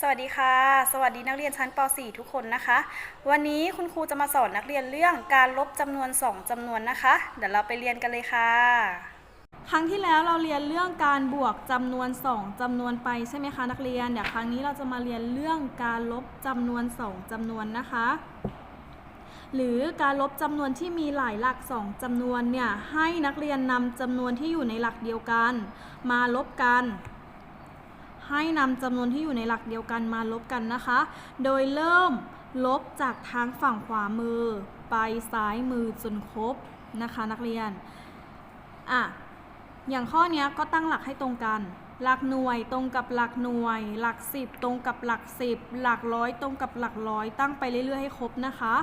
สวัสดีค่ะ สวัสดีนักเรียนชั้นป .4 ทุกคนนะคะ วันนี้คุณครูจะมาสอนนักเรียนเรื่องการลบจำนวน 2จำนวนนะคะ เดี๋ยวเราไปเรียนกันเลยค่ะ ครั้งที่แล้วเราเรียนเรื่องการบวกจำนวน 2จำนวนไปใช่ไหมคะนักเรียน เดี๋ยวครั้งนี้เราจะมาเรียนเรื่องการลบจำนวน 2จำนวนนะคะ หรือการลบจำนวนที่มีหลายหลัก 2จำนวนเนี่ยให้นักเรียนนำจำนวนที่อยู่ในหลักเดียวกัน มาลบกัน ให้นำจำนวนที่อยู่ในหลักเดียวกันมาลบกันนะคะ โดยเริ่มลบจากทางฝั่งขวามือ ไปซ้ายมือจนครบนะคะนักเรียน อะ อย่างข้อนี้ก็ตั้งหลักให้ตรงกัน หลักหน่วยตรงกับหลักหน่วย หลักสิบตรงกับหลักสิบหลักร้อยตรงกับหลักร้อย ตั้งไปเรื่อยๆให้ครบนะคะ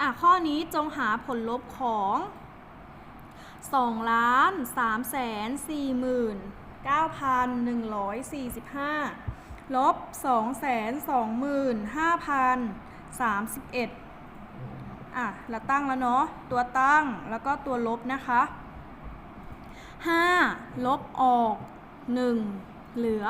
อะ ข้อนี้จงหาผลลบของ2ล้าน3แสน4หมื่น 9,145 ลบ 225,031 อะเราตั้งแล้วเนาะ ตัวตั้งแล้วก็ตัวลบนะคะ 5 ลบออก 1 เหลือ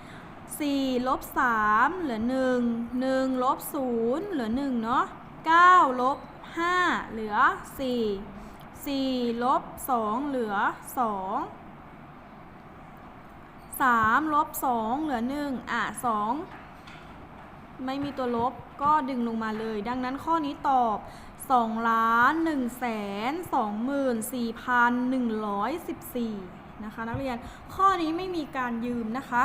4 4 ลบ 3 เหลือ 1 1 ลบ 0 เหลือ 1 เนาะ9 ลบ 5 เหลือ 4 4 ลบ 2 เหลือ 2 3ลบ2เหลือ 1 อะ 2 ไม่มีตัวลบก็ดึงลงมาเลย ดังนั้นข้อนี้ตอบ2ล้าน1แสน24,114 นะคะ นักเรียนข้อนี้ไม่มีการยืมนะคะ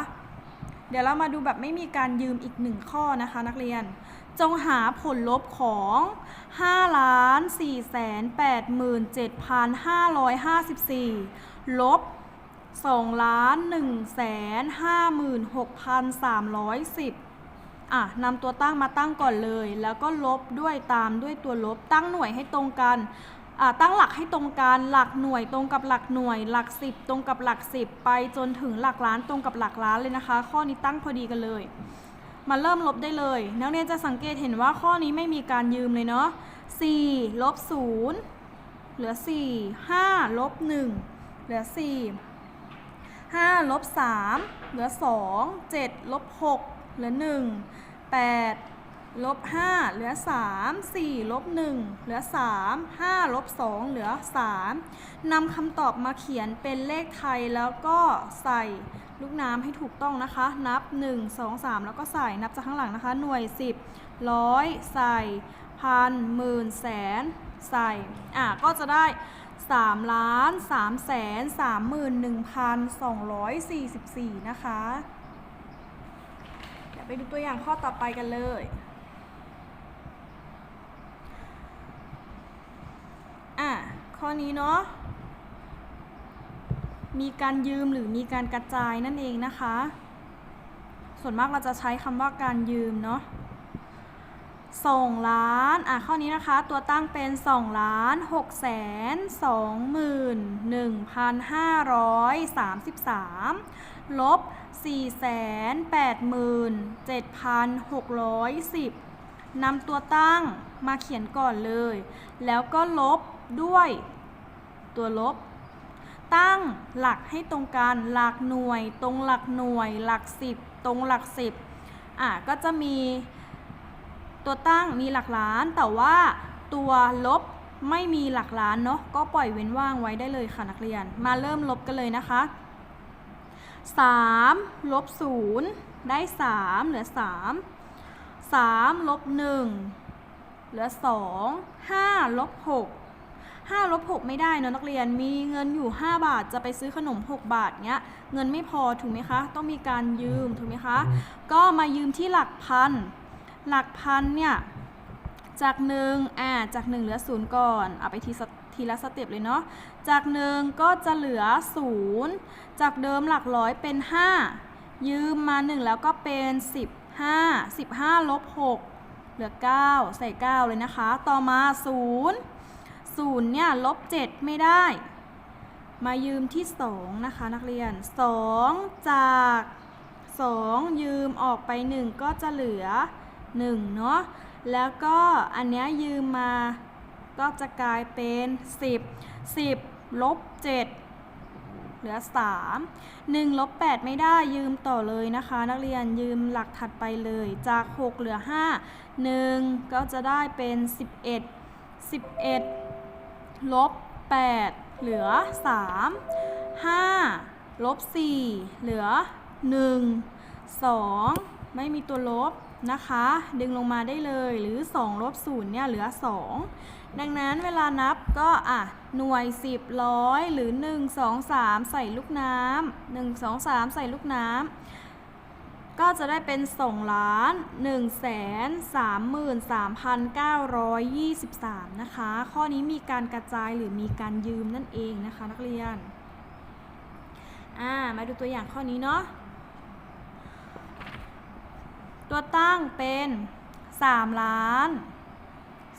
เดี๋ยวเรามาดูแบบไม่มีการยืมอีกหนึ่งข้อนะคะ นักเรียนจงหาผลลบของ5ล้าน4แสน87,554 ลบ 2ล้าน1แสน56,310อะนำตัวตั้งมาตั้งก่อนเลย แล้วก็ลบด้วยตามด้วยตัวลบตั้งหน่วยให้ตรงกันอะตั้งหลักให้ตรงกันหลักหน่วยตรงกับหลักหน่วย หลักสิบตรงกับหลักสิบไปจนถึงหลักล้านตรงกับหลักล้านเลยนะคะ ข้อนี้ตั้งพอดีกันเลย มาเริ่มลบได้เลย นักเรียนจะสังเกตเห็นว่าข้อนี้ไม่มีการยืมเลยเนาะ4ลบ0เหลือ 4 5ลบ1เหลือ 4 5ลบ3เหลือ 2 7ลบ6เหลือ 1 8ลบ5เหลือ 3 4ลบ1เหลือ 3 5ลบ2เหลือ 3นำคำตอบมาเขียนเป็นเลขไทยแล้วก็ใส่ลูกน้ำให้ถูกต้องนะคะ นับ 1 2 3 แล้วก็ใส่นับจากข้างหลังนะคะ หน่วย 10ร้อยใส่พันหมื่นแสนใส่ อะ ก็จะได้ 3ล้าน3แสน3หมื่น1,244 นะคะ เดี๋ยวไปดูตัวอย่างข้อต่อไปกันเลย อะ ข้อนี้เนาะ มีการยืมหรือมีการกระจายนั่นเองนะคะ ส่วนมากเราจะใช้คำว่าการยืมเนาะ ส่งล้าน อะข้อนี้นะคะ ตัวตั้งเป็น 2 ล้าน6แสน2หมื่น1,533 ลบ 4 แสน8หมื่น7,610นำตัวตั้งมาเขียนก่อนเลย แล้วก็ลบด้วย ตัวลบ ตั้งหลักให้ตรงกันหลักหน่วย ตรงหลักหน่วย หลักสิบตรงหลักสิบอะก็จะมี ตัวตั้งมีหลักล้าน แต่ว่าตัวลบไม่มีหลักล้านเนาะก็ปล่อยเว้นว่างไว้ได้เลยค่ะนักเรียน มาเริ่มลบกันเลยนะคะ 3 ลบ 0 ได้ 3 เหลือ 3 3 ลบ 1 เหลือ 2 5 ลบ 6 5 ลบ 6 ไม่ได้เนอะนักเรียนมีเงินอยู่ 5 บาทจะไปซื้อขนม 6 บาทเนี้ย เงินไม่พอถูกไหมคะ ต้องมีการยืมถูกไหมคะ ก็มายืมที่หลักพัน หลักพันเนี่ยจากหนึ่งอ่าจากหนึ่งเหลือศูนย์ก่อนเอาไปทีทีละสเต็ปเลยเนาะจากหนึ่งก็จะเหลือศูนย์จากเดิมหลักร้อยเป็น 5 ยืมมา 1 แล้วก็เป็น 15 15ลบ6เหลือ 9 ใส่ 9 เลยนะคะ ต่อมา 0 0เนี่ยลบ 7 ไม่ได้ มายืมที่ 2 นะคะนักเรียน 2 จาก 2 ยืมออกไป 1 ก็จะเหลือ 1 เนาะ แล้วก็อันเนี้ยยืมมาก็จะกลายเป็น 10 10ลบ7เหลือ 3 1ลบ8ไม่ได้ยืมต่อเลยนะคะ นักเรียนยืมหลักถัดไปเลยจาก 6 เหลือ 5 1 ก็จะได้เป็น 11 11ลบ8เหลือ 3 5ลบ4เหลือ 1 2 ไม่มีตัวลบ นะคะ ดึงลงมาได้เลยหรือ2ลบ0เนี่ยเหลือ 2 ดังนั้นเวลานับก็อะหน่วย 10ร้อยหรือ 1 2 3 ใส่ลูกน้ำ1 2 3 ใส่ลูกน้ำก็จะได้เป็น 2 ล้าน1แสน33,923 นะคะ ข้อนี้มีการกระจายหรือมีการยืมนั่นเองนะคะนักเรียน อ่า มาดูตัวอย่างข้อนี้เนาะ ตัวตั้งเป็น 3 ล้าน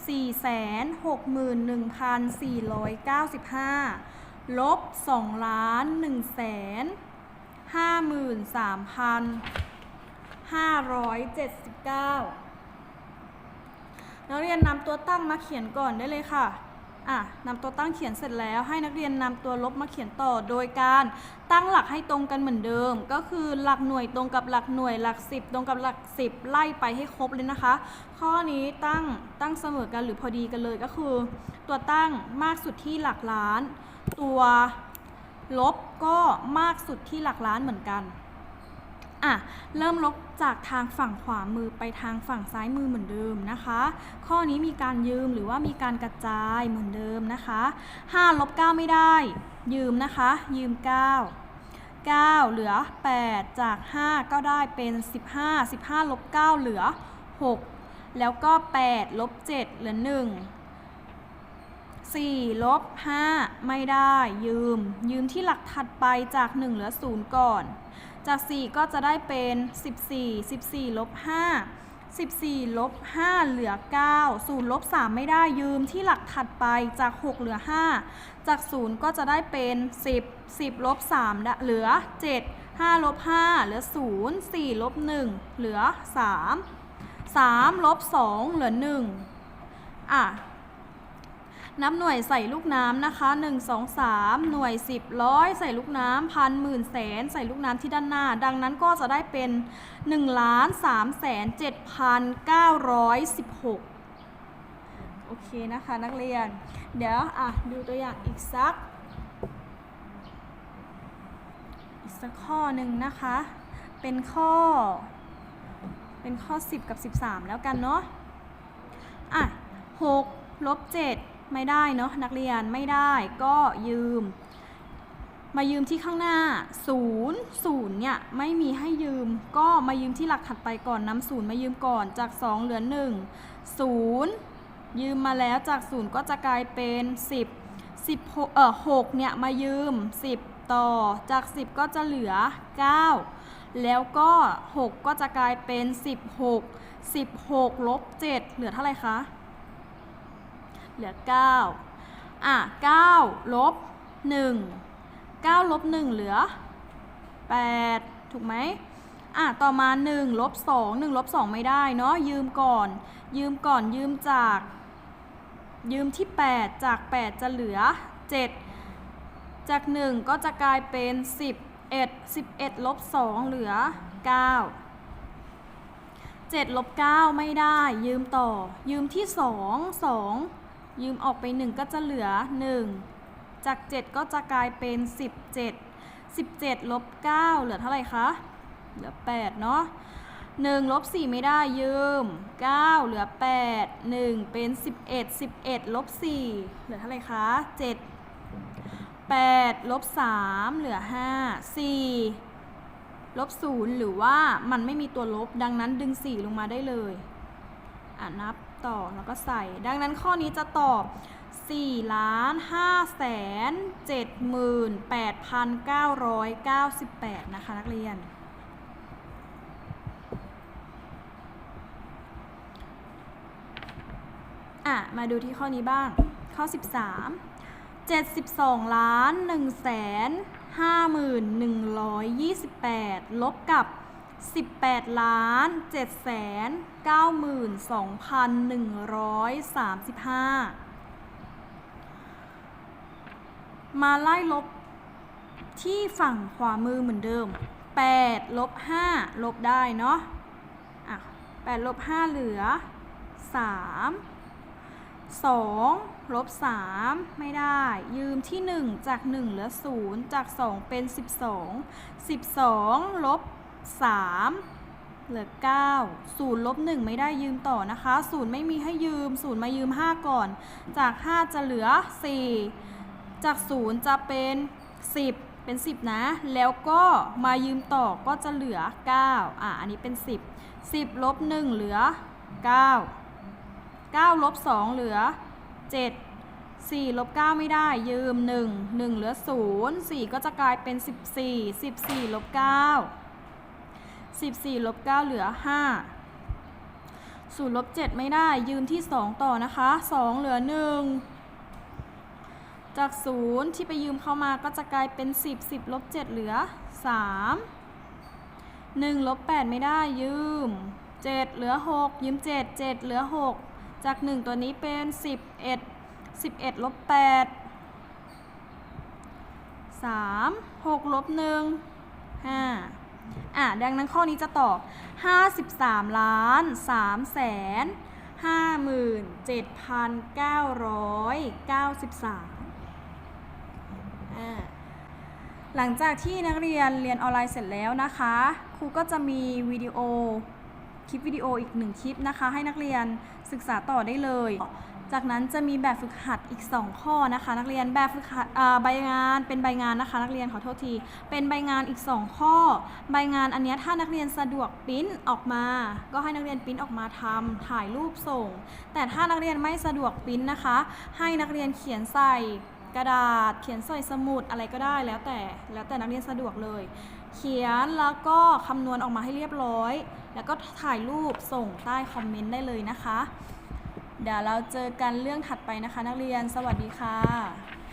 461,495 ลบ 2 ล้าน 1,53,579 นักเรียนนำตัวตั้งมาเขียนก่อนได้เลยค่ะ อะนำตัวตั้งเขียนเสร็จแล้วให้นักเรียนนำตัวลบมาเขียนต่อ โดยการตั้งหลักให้ตรงกันเหมือนเดิม ก็คือหลักหน่วยตรงกับหลักหน่วยหลักสิบตรงกับหลักสิบไล่ไปให้ครบเลยนะคะ ข้อนี้ตั้งตั้งเสมอกันหรือพอดีกันเลยก็คือ ตัวตั้งมากสุดที่หลักล้าน ตัวลบก็มากสุดที่หลักล้านเหมือนกัน อะเริ่มลบจากทางฝั่งขวามือไปทางฝั่งซ้ายมือเหมือนเดิมนะคะ ข้อนี้มีการยืมหรือว่ามีการกระจายเหมือนเดิมนะคะ5ลบ9ไม่ได้ ยืมนะคะ ยืม 9 9 เหลือ 8 จาก 5 ก็ได้เป็น 15 15ลบ9เหลือ 6 แล้วก็ 8 ลบ 7 เหลือ 1 4ลบ5ไม่ได้ ยืม ยืมที่หลักถัดไปจาก 1 เหลือ 0 ก่อน จาก 4 ก็จะได้เป็น 14 14ลบ5 14ลบ5เหลือ 9 0ลบ3ไม่ได้ยืมที่หลักถัดไปจาก 6 เหลือ 5 จาก 0 ก็จะได้เป็น 10 10ลบ3เหลือ 7 5ลบ5เหลือ 0 4ลบ1เหลือ 3 3ลบ2เหลือ 1 อะ นับหน่วยใส่ลูกน้ำนะคะ 1 2 3 หน่วย 10ร้อยใส่ลูกน้ำพันหมื่นแสนใส่ลูกน้ำที่ด้านหน้า ดังนั้นก็จะได้เป็น1ล้าน3แสน7พัน916 โอเคนะคะนักเรียน เดี๋ยวอะดูตัวอย่างอีกสัก อีกสักข้อหนึ่งนะคะ เป็นข้อ เป็นข้อ 10 กับ 13 แล้วกันเนาะ อะ 6 ลบ 7 ไม่ได้เนาะนักเรียนไม่ได้ก็ยืม มายืมที่ข้างหน้า 0 0เนี่ยไม่มีให้ยืมก็มายืมที่หลักถัดไปก่อนนำศูนย์มายืมก่อนจาก 2 เหลือ 1 0 ยืมมาแล้วจาก 0 ก็จะกลายเป็น 10 10เอ่อ6เนี่ยมายืม 10 ต่อจาก 10 ก็จะเหลือ 9 แล้วก็ 6 ก็จะกลายเป็น 16 16ลบ7เหลือเท่าไหร่คะ เหลือ 9 อะ9ลบ1 9ลบ1เหลือ 8 ถูกไหมอะต่อมา1ลบ2 1ลบ2ไม่ได้เนาะยืมก่อน ยืมก่อนยืมจาก ยืมที่ 8 จาก 8 จะเหลือ 7 จาก 1 ก็จะกลายเป็น 11 11ลบ2เหลือ 9 7ลบ9ไม่ได้ ยืมต่อ ยืมที่ 2 2 ยืมออกไป 1 ก็จะเหลือ 1 จาก 7 ก็จะกลายเป็น 17 17ลบ9เหลือเท่าไหร่คะ เหลือ 8 เนาะ1ลบ4ไม่ได้ยืม 9 เหลือ 8 1 เป็น 11 11ลบ4เหลือเท่าไหร่คะ 7 8ลบ3เหลือ 5 4ลบ0หรือว่ามันไม่มีตัวลบดังนั้นดึง 4 ลงมาได้เลย อ่านับต่อแล้วก็ใส่ ดังนั้นข้อนี้จะตอบ 4 ล้าน5แสน7หมื่น8,998นะคะนักเรียน อะ มาดูที่ข้อนี้บ้าง ข้อ 13 72 ล้าน1แสน51,128 ลบกับ 18ล้าน7 92,135 มาไล่ลบที่ฝั่งขวามือเหมือนเดิม 8 ลบ 5 ลบได้เนาะอะ8ลบ 5 เหลือ 3 2 ลบ 3 ไม่ได้ ยืมที่ 1 จาก 1 เหลือ 0 จาก 2 เป็น 12 12 ลบ 3 เหลือ 9 0ลบ1 ไม่ได้ยืมต่อนะคะ 0 ไม่มีให้ยืม 0 มายืม 5 ก่อน จาก 5 จะเหลือ 4 จาก 0 จะเป็น 10 เป็น 10 นะ แล้วก็มายืมต่อก็จะเหลือ 9 อะ อันนี้เป็น 10 10 ลบ 1 เหลือ 9 9 ลบ 2 เหลือ 7 4ลบ9ไม่ได้ยืม 1 1 เหลือ 0 4 ก็จะกลายเป็น 14 14ลบ9 14ลบ9เหลือ 5 0ลบ7ไม่ได้ยืมที่ 2 ต่อนะคะ 2 เหลือ 1 จาก 0 ที่ไปยืมเข้ามาก็จะกลายเป็น 10 10ลบ7เหลือ 3 1ลบ8ไม่ได้ยืม 7 เหลือ 6 ยืม 7 7 เหลือ 6 จาก 1 ตัวนี้เป็น 11 11ลบ8 3 6ลบ1 อะดังนั้นข้อนี้จะตอบ 53 ล้าน3แสน57,993อ่าหลังจากที่นักเรียนเรียนออนไลน์เสร็จแล้วนะคะ ครูก็จะมีวิดีโอคลิปวิดีโออีกหนึ่งคลิปนะคะ ให้นักเรียนศึกษาต่อได้เลย จากนั้นจะมีแบบฝึกหัดอีก 2 ข้อนะคะ นักเรียนแบบฝึกหัดอ่าใบงานเป็นใบงานนะคะ นักเรียนขอโทษที เป็นใบงานอีก 2 ข้อ ใบงานอันนี้ถ้านักเรียนสะดวกปริ้นออกมา ก็ให้นักเรียนปริ้นออกมาทำถ่ายรูปส่ง แต่ถ้านักเรียนไม่สะดวกปริ้นนะคะ ให้นักเรียนเขียนใส่กระดาษ เขียนใส่สมุดอะไรก็ได้แล้วแต่แล้วแต่นักเรียนสะดวกเลย เขียนแล้วก็คำนวณออกมาให้เรียบร้อย แล้วก็ถ่ายรูปส่งใต้คอมเมนต์ได้เลยนะคะ เดี๋ยวเราเจอกันเรื่องถัดไปนะคะ นักเรียน สวัสดีค่ะ